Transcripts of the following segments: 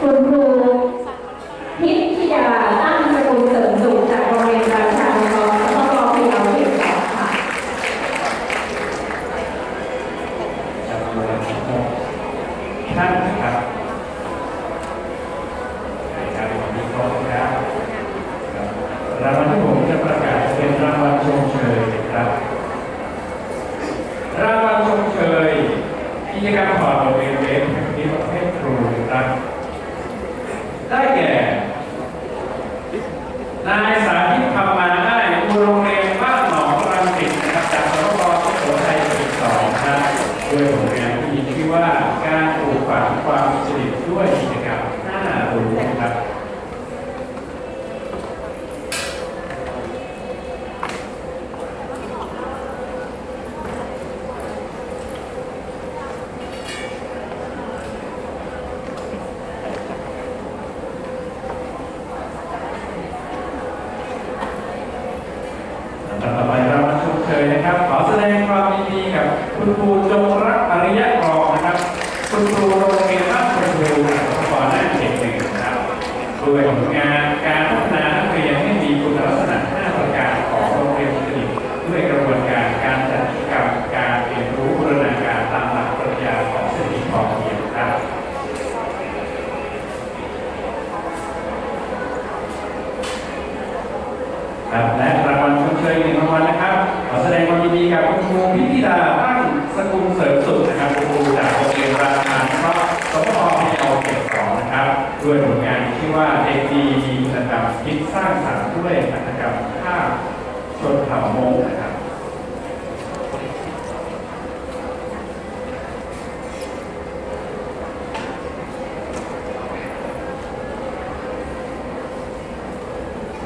คุณครูพิทยาตั้งสกุลเสริมสุขจากโรงเรียนราชานุยคราวกรสพพยาวเขาสองค่ะท่านครับ ได้แก่ นายสาธิตธรรมาได้ครูโรงเรียนบ้านหนองรังสิตนะครับจากสพสุโขทัยปีสองครับด้วยผลงานที่มีชื่อว่าการปลูกฝังความมีจริตด้วยกิจกรรมหน้ารู้นะครับ ต่อไปเรามาชมเชยนะครับ ขอแสดงความยินดีกับ คุณครูจงรักอริยะกรองนะครับ คุณครูโรงเรียนบ้านคุณครูจากสพน่านเขตหนึ่งนะครับด้วยผลงานการพัฒนานักเรียนให้มีคุณลักษณะ5ประการของโรงเรียนสนิทด้วยกระบวนการการจัดกิจกรรมการเรียนรู้บูรณาการตามหลักปรัชญาของเศรษฐกิจพอเพียงครับครับและ ด้วยผลงานที่ว่าเด็กดีมีคุณธรรมคิดสร้างสรรค์ด้วยหัตถกรรมภาพชนเผ่ามงนะครับ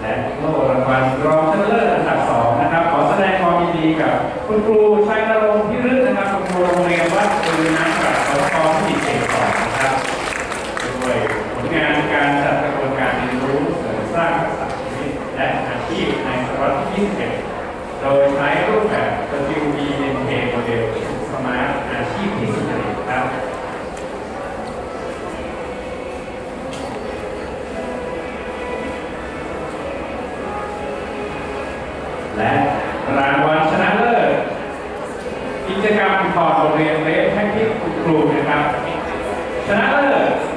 และโล่รางวัลรองชนะเลิศอันดับสองนะครับ ขอแสดงความยินดีกับคุณครูชัยนรงค์พิรึกนะครับคุณครูโรงเรียนวัดปืนน้ำกับสพที่เขตสองนะครับด้วยผลงานการจัดกระบวนการเรียนรู้เสริมสร้างทักษะชีวิตและอาชีพในศตวรรษที่ 21 โดยใช้รูปแบบ WBNK โมเด ลสมาร์ทอาชีพที่สุจริตครับและรางวัลชนะเลิศกิจกรรมถอดบทเรียนเลสให้ที่ครูนะครับ ชนะเลิศ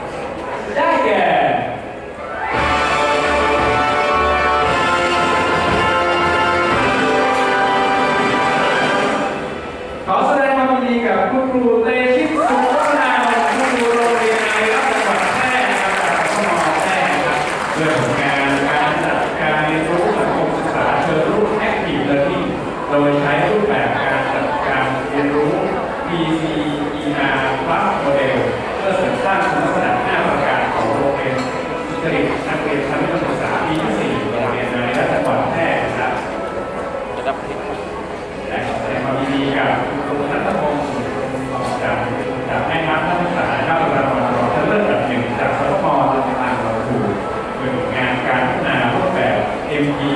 สุจริตนักเรียนชั้นประถมศึกษาปีที่4โรงเรียนในรัฐจังหวัดแพร่นะครับและขอแสดงความยินดีกับคุณครูนัทพงศ์จากจากแม่ทัพนักศึกษาเข้ารางวัลรองชนะเลิศอันดับหนึ่งจากสพลำปางเราถูกโดยผลงานการพัฒนารูปแบบ MPE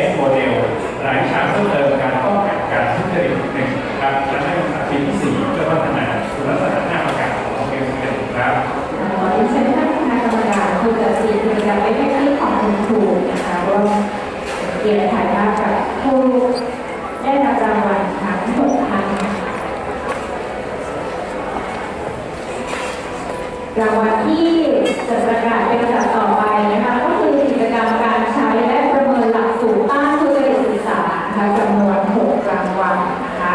S Model หลายวิชาเพิ่มเติม ไม่แค่ที่ของคุณครูนะคะร่วมเกียรติถ่ายภาพกับผู้ได้รับรางวัลทั้งหกท่านรางวัลที่จะประกาศเป็นลำดับต่อไปนะคะก็คือกิจกรรมการใช้และประเมินหลักสูตรต้านทุจริตศึกษานะคะจำนวนหกรางวัลนะคะ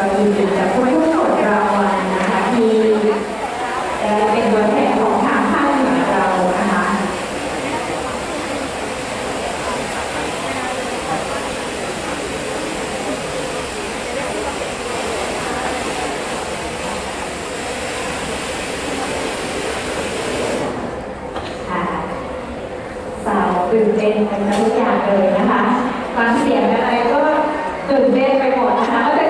ก็ยินดีกับผู้ผู้กดรางวัลนะคะที่ได้เป็นตัวแทนของทางภาคเหนือเรานะคะค่ะสาวตื่นเต้นกันทุกอย่างเลยนะคะฟังเสียงอะไรก็ตื่นเต้นไปหมดนะคะ